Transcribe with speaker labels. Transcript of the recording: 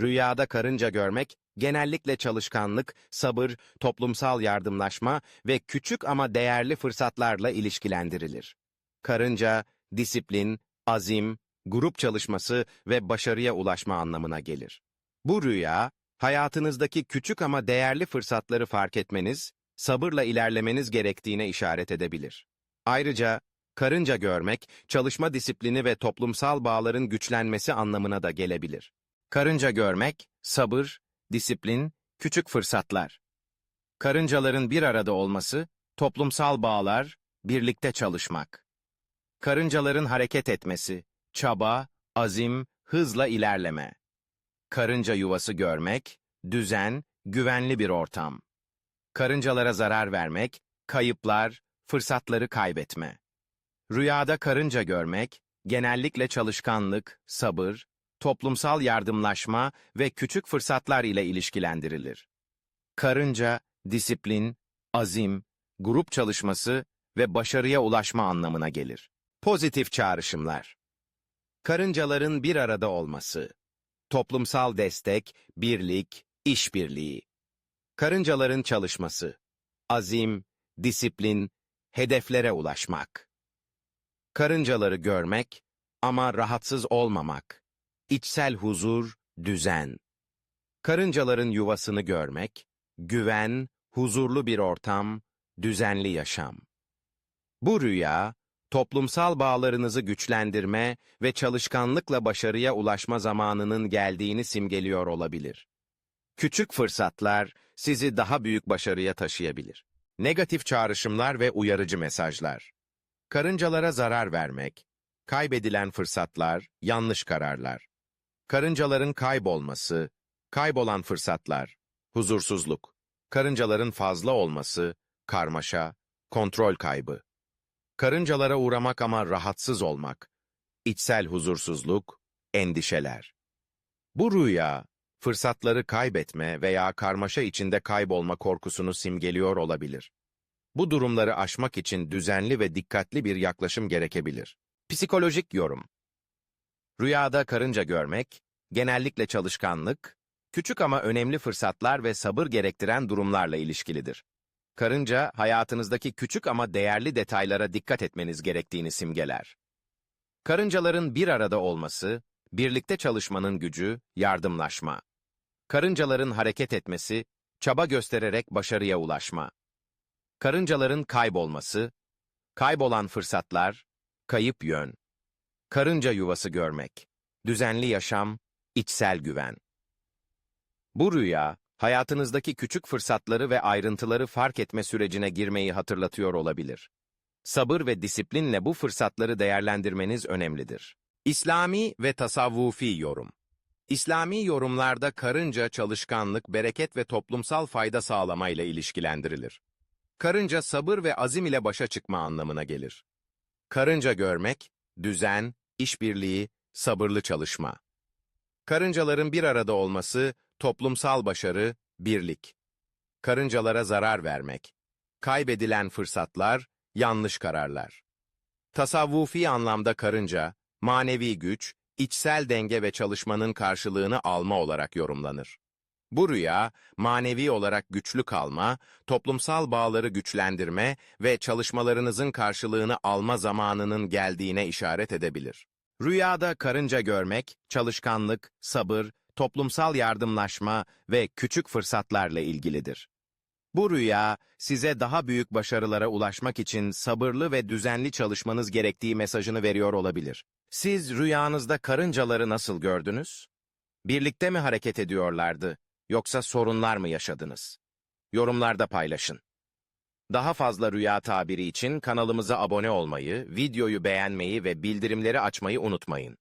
Speaker 1: Rüyada karınca görmek, genellikle çalışkanlık, sabır, toplumsal yardımlaşma ve küçük ama değerli fırsatlarla ilişkilendirilir. Karınca, disiplin, azim, grup çalışması ve başarıya ulaşma anlamına gelir. Bu rüya, hayatınızdaki küçük ama değerli fırsatları fark etmeniz, sabırla ilerlemeniz gerektiğine işaret edebilir. Ayrıca, karınca görmek, çalışma disiplini ve toplumsal bağların güçlenmesi anlamına da gelebilir. Karınca görmek, sabır, disiplin, küçük fırsatlar. Karıncaların bir arada olması, toplumsal bağlar, birlikte çalışmak. Karıncaların hareket etmesi, çaba, azim, hızla ilerleme. Karınca yuvası görmek, düzen, güvenli bir ortam. Karıncalara zarar vermek, kayıplar, fırsatları kaybetme. Rüyada karınca görmek, genellikle çalışkanlık, sabır, toplumsal yardımlaşma ve küçük fırsatlar ile ilişkilendirilir. Karınca, disiplin, azim, grup çalışması ve başarıya ulaşma anlamına gelir. Pozitif çağrışımlar. Karıncaların bir arada olması. Toplumsal destek, birlik, işbirliği. Karıncaların çalışması. Azim, disiplin, hedeflere ulaşmak. Karıncaları görmek ama rahatsız olmamak. İçsel huzur, düzen. Karıncaların yuvasını görmek, güven, huzurlu bir ortam, düzenli yaşam. Bu rüya, toplumsal bağlarınızı güçlendirme ve çalışkanlıkla başarıya ulaşma zamanının geldiğini simgeliyor olabilir. Küçük fırsatlar sizi daha büyük başarıya taşıyabilir. Negatif çağrışımlar ve uyarıcı mesajlar. Karıncalara zarar vermek, kaybedilen fırsatlar, yanlış kararlar. Karıncaların kaybolması, kaybolan fırsatlar, huzursuzluk. Karıncaların fazla olması, karmaşa, kontrol kaybı. Karıncalara uğramak ama rahatsız olmak, içsel huzursuzluk, endişeler. Bu rüya, fırsatları kaybetme veya karmaşa içinde kaybolma korkusunu simgeliyor olabilir. Bu durumları aşmak için düzenli ve dikkatli bir yaklaşım gerekebilir. Psikolojik yorum Rüyada karınca görmek, genellikle çalışkanlık, küçük ama önemli fırsatlar ve sabır gerektiren durumlarla ilişkilidir. Karınca, hayatınızdaki küçük ama değerli detaylara dikkat etmeniz gerektiğini simgeler. Karıncaların bir arada olması, birlikte çalışmanın gücü, yardımlaşma. Karıncaların hareket etmesi, çaba göstererek başarıya ulaşma. Karıncaların kaybolması, kaybolan fırsatlar, kayıp yön. Karınca yuvası görmek, düzenli yaşam, içsel güven. Bu rüya, hayatınızdaki küçük fırsatları ve ayrıntıları fark etme sürecine girmeyi hatırlatıyor olabilir. Sabır ve disiplinle bu fırsatları değerlendirmeniz önemlidir. İslami ve tasavvufi yorum İslami yorumlarda karınca çalışkanlık, bereket ve toplumsal fayda sağlamayla ilişkilendirilir. Karınca sabır ve azim ile başa çıkma anlamına gelir. Karınca görmek, düzen, işbirliği, sabırlı çalışma. Karıncaların bir arada olması, toplumsal başarı, birlik. Karıncalara zarar vermek. Kaybedilen fırsatlar, yanlış kararlar. Tasavvufi anlamda karınca, manevi güç, içsel denge ve çalışmanın karşılığını alma olarak yorumlanır. Bu rüya, manevi olarak güçlü kalma, toplumsal bağları güçlendirme ve çalışmalarınızın karşılığını alma zamanının geldiğine işaret edebilir. Rüyada karınca görmek, çalışkanlık, sabır, toplumsal yardımlaşma ve küçük fırsatlarla ilgilidir. Bu rüya, size daha büyük başarılara ulaşmak için sabırlı ve düzenli çalışmanız gerektiği mesajını veriyor olabilir. Siz rüyanızda karıncaları nasıl gördünüz? Birlikte mi hareket ediyorlardı, yoksa sorunlar mı yaşadınız? Yorumlarda paylaşın. Daha fazla rüya tabiri için kanalımıza abone olmayı, videoyu beğenmeyi ve bildirimleri açmayı unutmayın.